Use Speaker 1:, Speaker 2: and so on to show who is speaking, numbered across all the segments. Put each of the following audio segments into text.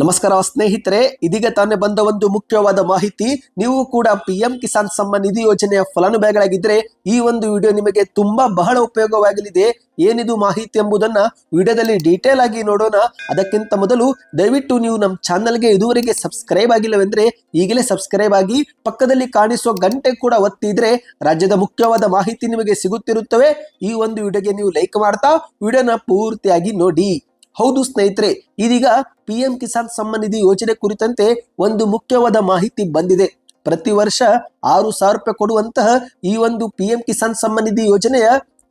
Speaker 1: ನಮಸ್ಕಾರ ಸ್ನೇಹಿತರೆ, ಇದೀಗ ತಾನೇ ಬಂದ ಒಂದು ಮುಖ್ಯವಾದ ಮಾಹಿತಿ. ನೀವು ಕೂಡ ಪಿ ಎಂ ಕಿಸಾನ್ ಸಮ್ಮಾನ್ ನಿಧಿ ಯೋಜನೆಯ ಫಲಾನುಭವಿಗಳಾಗಿದ್ರೆ ಈ ಒಂದು ವಿಡಿಯೋ ನಿಮಗೆ ತುಂಬಾ ಬಹಳ ಉಪಯೋಗವಾಗಲಿದೆ. ಏನಿದು ಮಾಹಿತಿ ಎಂಬುದನ್ನ ವಿಡಿಯೋದಲ್ಲಿ ಡೀಟೇಲ್ ಆಗಿ ನೋಡೋಣ. ಅದಕ್ಕಿಂತ ಮೊದಲು ದಯವಿಟ್ಟು ನೀವು ನಮ್ಮ ಚಾನಲ್ಗೆ ಇದುವರೆಗೆ ಸಬ್ಸ್ಕ್ರೈಬ್ ಆಗಿಲ್ಲವೆಂದ್ರೆ ಈಗಲೇ ಸಬ್ಸ್ಕ್ರೈಬ್ ಆಗಿ ಪಕ್ಕದಲ್ಲಿ ಕಾಣಿಸುವ ಗಂಟೆ ಕೂಡ ಒತ್ತಿದ್ರೆ ರಾಜ್ಯದ ಮುಖ್ಯವಾದ ಮಾಹಿತಿ ನಿಮಗೆ ಸಿಗುತ್ತಿರುತ್ತವೆ. ಈ ಒಂದು ವಿಡಿಯೋಗೆ ನೀವು ಲೈಕ್ ಮಾಡ್ತಾ, ವಿಡಿಯೋನ ಪೂರ್ತಿಯಾಗಿ ನೋಡಿ. ಹೌದು ಸ್ನೇಹಿತರೆ, ಇದೀಗ ಪಿ ಎಂ ಕಿಸಾನ್ ಸಮ್ಮಾನ್ ನಿಧಿ ಯೋಜನೆ ಕುರಿತಂತೆ ಒಂದು ಮುಖ್ಯವಾದ ಮಾಹಿತಿ ಬಂದಿದೆ. ಪ್ರತಿ ವರ್ಷ ಆರು ಸಾವಿರ ರೂಪಾಯಿ ಕೊಡುವಂತಹ ಈ ಒಂದು ಪಿ ಎಂ ಕಿಸಾನ್ ಸಮ್ಮಾನ್ ನಿಧಿ ಯೋಜನೆಯ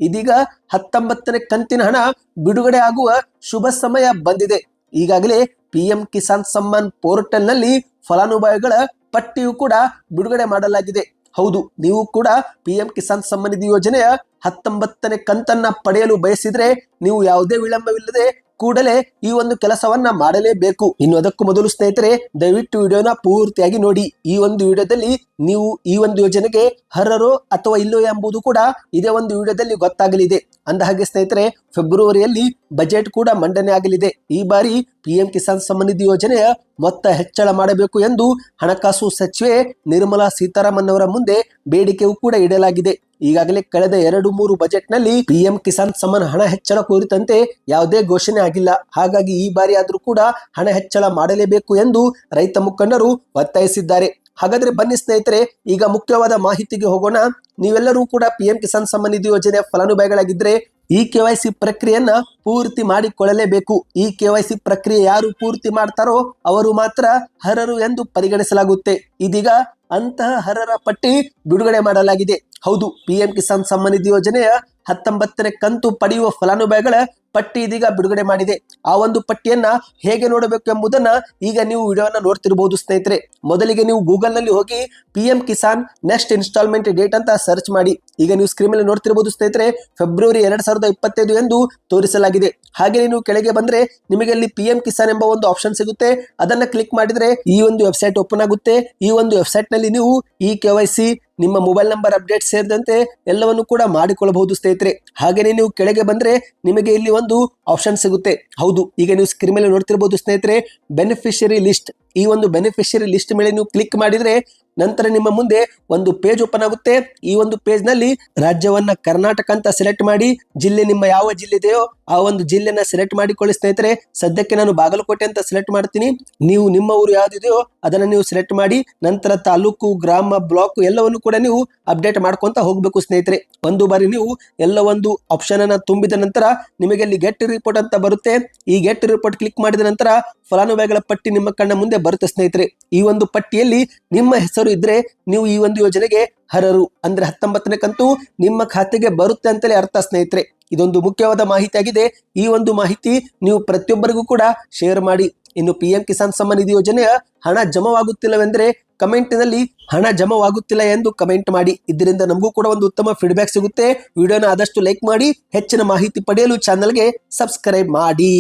Speaker 1: ಇದೀಗ ಹತ್ತೊಂಬತ್ತನೇ ಕಂತಿನ ಹಣ ಬಿಡುಗಡೆ ಆಗುವ ಶುಭ ಸಮಯ ಬಂದಿದೆ. ಈಗಾಗಲೇ ಪಿ ಎಂ ಕಿಸಾನ್ ಸಮ್ಮಾನ್ ಪೋರ್ಟಲ್ನಲ್ಲಿ ಫಲಾನುಭವಿಗಳ ಪಟ್ಟಿಯು ಕೂಡ ಬಿಡುಗಡೆ ಮಾಡಲಾಗಿದೆ. ಹೌದು, ನೀವು ಕೂಡ ಪಿ ಎಂ ಕಿಸಾನ್ ಸಮ್ಮಾನ್ ನಿಧಿ ಯೋಜನೆಯ ಹತ್ತೊಂಬತ್ತನೇ ಕಂತನ್ನ ಪಡೆಯಲು ಬಯಸಿದ್ರೆ ನೀವು ಯಾವುದೇ ವಿಳಂಬವಿಲ್ಲದೆ ಕೂಡಲೇ ಈ ಒಂದು ಕೆಲಸವನ್ನ ಮಾಡಲೇಬೇಕು. ಇನ್ನು ಅದಕ್ಕೂ ಮೊದಲು ಸ್ನೇಹಿತರೆ, ದಯವಿಟ್ಟು ವಿಡಿಯೋನ ಪೂರ್ತಿಯಾಗಿ ನೋಡಿ. ಈ ಒಂದು ವಿಡಿಯೋದಲ್ಲಿ ನೀವು ಈ ಒಂದು ಯೋಜನೆಗೆ ಹರರೋ ಅಥವಾ ಇಲ್ಲೋ ಎಂಬುದು ಕೂಡ ಇದೇ ಒಂದು ವಿಡಿಯೋದಲ್ಲಿ ಗೊತ್ತಾಗಲಿದೆ. ಅಂದ ಹಾಗೆ ಸ್ನೇಹಿತರೆ, ಫೆಬ್ರವರಿಯಲ್ಲಿ ಬಜೆಟ್ ಕೂಡ ಮಂಡನೆ ಆಗಲಿದೆ. ಈ ಬಾರಿ ಪಿಎಂ ಕಿಸಾನ್ ಸಮ್ಮಾನ್ ನಿಧಿ ಯೋಜನೆಯ ಮೊತ್ತ ಹೆಚ್ಚಳ ಮಾಡಬೇಕು ಎಂದು ಹಣಕಾಸು ಸಚಿವೆ ನಿರ್ಮಲಾ ಸೀತಾರಾಮನ್ ಅವರ ಮುಂದೆ ಬೇಡಿಕೆಯೂ ಕೂಡ ಇಡಲಾಗಿದೆ. ಈಗಾಗಲೇ ಕಳೆದ ಎರಡು ಮೂರು ಬಜೆಟ್ನಲ್ಲಿ ಪಿಎಂ ಕಿಸಾನ್ ಸಮ್ಮಾನ್ ಹಣ ಹೆಚ್ಚಳ ಕುರಿತಂತೆ ಯಾವುದೇ ಘೋಷಣೆ ಆಗಿಲ್ಲ. ಹಾಗಾಗಿ ಈ ಬಾರಿ ಆದರೂ ಕೂಡ ಹಣ ಹೆಚ್ಚಳ ಮಾಡಲೇಬೇಕು ಎಂದು ರೈತ ಮುಖಂಡರು ಒತ್ತಾಯಿಸಿದ್ದಾರೆ. ಹಾಗಾದ್ರೆ ಬನ್ನಿ ಸ್ನೇಹಿತರೆ, ಈಗ ಮುಖ್ಯವಾದ ಮಾಹಿತಿಗೆ ಹೋಗೋಣ. ನೀವೆಲ್ಲರೂ ಕೂಡ ಪಿಎಂ ಕಿಸಾನ್ ಸಮ್ಮಾನ್ ನಿಧಿ ಯೋಜನೆಯ ಫಲಾನುಭವಿಗಳಾಗಿದ್ರೆ ಈ ಕೆ ವೈ ಸಿ ಪ್ರಕ್ರಿಯೆಯನ್ನ ಪೂರ್ತಿ ಮಾಡಿಕೊಳ್ಳಲೇಬೇಕು. ಈ ಕೆ ವೈ ಸಿ ಪ್ರಕ್ರಿಯೆ ಯಾರು ಪೂರ್ತಿ ಮಾಡ್ತಾರೋ ಅವರು ಮಾತ್ರ ಅರ್ಹರು ಎಂದು ಪರಿಗಣಿಸಲಾಗುತ್ತೆ. ಇದೀಗ ಅಂತಹ ಅರ್ಹರ ಪಟ್ಟಿ ಬಿಡುಗಡೆ ಮಾಡಲಾಗಿದೆ. ಹೌದು, ಪಿಎಂ ಕಿಸಾನ್ ಸಮ್ಮಾನ್ ನಿಧಿ ಯೋಜನೆಯ ಹತ್ತೊಂಬತ್ತನೇ ಕಂತು ಪಡೆಯುವ ಫಲಾನುಭವಿಗಳ ಪಟ್ಟಿ ಇದೀಗ ಬಿಡುಗಡೆ ಮಾಡಿದೆ. ಆ ಒಂದು ಪಟ್ಟಿಯನ್ನ ಹೇಗೆ ನೋಡಬೇಕು ಎಂಬುದನ್ನ ಈಗ ನೀವು ವಿಡಿಯೋನ ನೋಡ್ತಿರಬಹುದು ಸ್ನೇಹಿತರೆ. ಮೊದಲಿಗೆ ನೀವು ಗೂಗಲ್ನಲ್ಲಿ ಹೋಗಿ PM Kisan next installment date ಅಂತ ಸರ್ಚ್ ಮಾಡಿ. ಈಗ ನೀವು ಸ್ಕ್ರೀನ್ ಮೇಲೆ ನೋಡ್ತಿರಬಹುದು ಸ್ನೇಹಿತರೆ, ಫೆಬ್ರವರಿ ಎರಡ್ ಸಾವಿರದ ಇಪ್ಪತ್ತೈದು ಎಂದು ತೋರಿಸಲಾಗಿದೆ. ಹಾಗೆ ನೀವು ಕೆಳಗೆ ಬಂದ್ರೆ ನಿಮಗೆ ಅಲ್ಲಿ ಪಿಎಂ ಕಿಸಾನ್ ಎಂಬ ಒಂದು ಆಪ್ಷನ್ ಸಿಗುತ್ತೆ. ಅದನ್ನ ಕ್ಲಿಕ್ ಮಾಡಿದ್ರೆ ಈ ಒಂದು ವೆಬ್ಸೈಟ್ ಓಪನ್ ಆಗುತ್ತೆ. ಈ ಒಂದು ವೆಬ್ಸೈಟ್ ನಲ್ಲಿ ನೀವು ಈ ಕೆ ವೈ ಸಿ ನಿಮ್ಮ ಮೊಬೈಲ್ ನಂಬರ್ ಅಪ್ಡೇಟ್ ಸೇರಿದಂತೆ ಎಲ್ಲವನ್ನು ಕೂಡ ಮಾಡಿಕೊಳ್ಳಬಹುದು ಸ್ನೇಹಿತರೆ. ಹಾಗೆಯೇ ನೀವು ಕೆಳಗೆ ಬಂದ್ರೆ ನಿಮಗೆ ಇಲ್ಲಿ ಒಂದು ಆಪ್ಷನ್ ಸಿಗುತ್ತೆ. ಹೌದು, ಈಗ ನೀವು ಸ್ಕ್ರೀನ್ ಮೇಲೆ ನೋಡ್ತಿರಬಹುದು ಸ್ನೇಹಿತರೆ ಬೆನಿಫಿಷರಿ ಲಿಸ್ಟ್ ಈ ಒಂದು ಬೆನಿಫಿಷರಿ ಲಿಸ್ಟ್ ಮೇಲೆ ನೀವು ಕ್ಲಿಕ್ ಮಾಡಿದ್ರೆ ನಂತರ ನಿಮ್ಮ ಮುಂದೆ ಒಂದು ಪೇಜ್ ಓಪನ್ ಆಗುತ್ತೆ. ಈ ಒಂದು ಪೇಜ್ನಲ್ಲಿ ರಾಜ್ಯವನ್ನ ಕರ್ನಾಟಕ ಅಂತ ಸೆಲೆಕ್ಟ್ ಮಾಡಿ, ಜಿಲ್ಲೆ ನಿಮ್ಮ ಯಾವ ಜಿಲ್ಲೆ ಇದೆಯೋ ಆ ಒಂದು ಜಿಲ್ಲೆನ ಸೆಲೆಕ್ಟ್ ಮಾಡಿಕೊಳ್ಳಿ ಸ್ನೇಹಿತರೆ. ಸದ್ಯಕ್ಕೆ ನಾನು ಬಾಗಲಕೋಟೆ ಅಂತ ಸೆಲೆಕ್ಟ್ ಮಾಡ್ತೀನಿ. ನೀವು ನಿಮ್ಮ ಊರು ಯಾವ್ದಿದೆಯೋ ಅದನ್ನ ನೀವು ಸೆಲೆಕ್ಟ್ ಮಾಡಿ, ನಂತರ ತಾಲೂಕು, ಗ್ರಾಮ, ಬ್ಲಾಕ್ ಎಲ್ಲವನ್ನು ಕೂಡ ನೀವು ಅಪ್ಡೇಟ್ ಮಾಡ್ಕೊಂತ ಹೋಗ್ಬೇಕು, ಸ್ನೇಹಿತರೆ. ಒಂದು ಬಾರಿ ನೀವು ಎಲ್ಲ ಒಂದು ಆಪ್ಷನ್ ಅನ್ನ ತುಂಬಿದ ನಂತರ ನಿಮಗೆ ಅಲ್ಲಿ ಗೆಟ್ ರಿಪೋರ್ಟ್ ಅಂತ ಬರುತ್ತೆ. ಈ ಗೆಟ್ ರಿಪೋರ್ಟ್ ಕ್ಲಿಕ್ ಮಾಡಿದ ನಂತರ ಫಲಾನುಭವಿಗಳ ಪಟ್ಟಿ ನಿಮ್ಮ ಕಣ್ಣ ಮುಂದೆ ಬರುತ್ತೆ, ಸ್ನೇಹಿತರೆ. ಈ ಒಂದು ಪಟ್ಟಿಯಲ್ಲಿ ನಿಮ್ಮ ಹೆಸರು ಇದ್ರೆ ನೀವು ಈ ಒಂದು ಯೋಜನೆಗೆ ಹರರು ಅಂದ್ರೆ ಹತ್ತೊಂಬತ್ತನೇ ಕಂತು ನಿಮ್ಮ ಖಾತೆಗೆ ಬರುತ್ತೆ ಅಂತಲೇ ಅರ್ಥ, ಸ್ನೇಹಿತರೆ. ಇದೊಂದು ಮುಖ್ಯವಾದ ಮಾಹಿತಿ ಆಗಿದೆ ಈ ಒಂದು ಮಾಹಿತಿ ನೀವು ಪ್ರತಿಯೊಬ್ಬರಿಗೂ ಕೂಡ ಶೇರ್ ಮಾಡಿ. ಇನ್ನು ಪಿಎಂ ಕಿಸಾನ್ ಸಮ್ಮಾನ್ ನಿಧಿ ಯೋಜನೆಯ ಹಣ ಜಮವಾಗುತ್ತಿಲ್ಲವೆಂದ್ರೆ ಕಮೆಂಟ್ನಲ್ಲಿ ಹಣ ಜಮವಾಗುತ್ತಿಲ್ಲ ಎಂದು ಕಮೆಂಟ್ ಮಾಡಿ. ಇದರಿಂದ ನಮಗೂ ಕೂಡ ಒಂದು ಉತ್ತಮ ಫೀಡ್ಬ್ಯಾಕ್ ಸಿಗುತ್ತೆ. ವಿಡಿಯೋನ ಆದಷ್ಟು ಲೈಕ್ ಮಾಡಿ, ಹೆಚ್ಚಿನ ಮಾಹಿತಿ ಪಡೆಯಲು ಚಾನಲ್ಗೆ ಸಬ್ಸ್ಕ್ರೈಬ್ ಮಾಡಿ.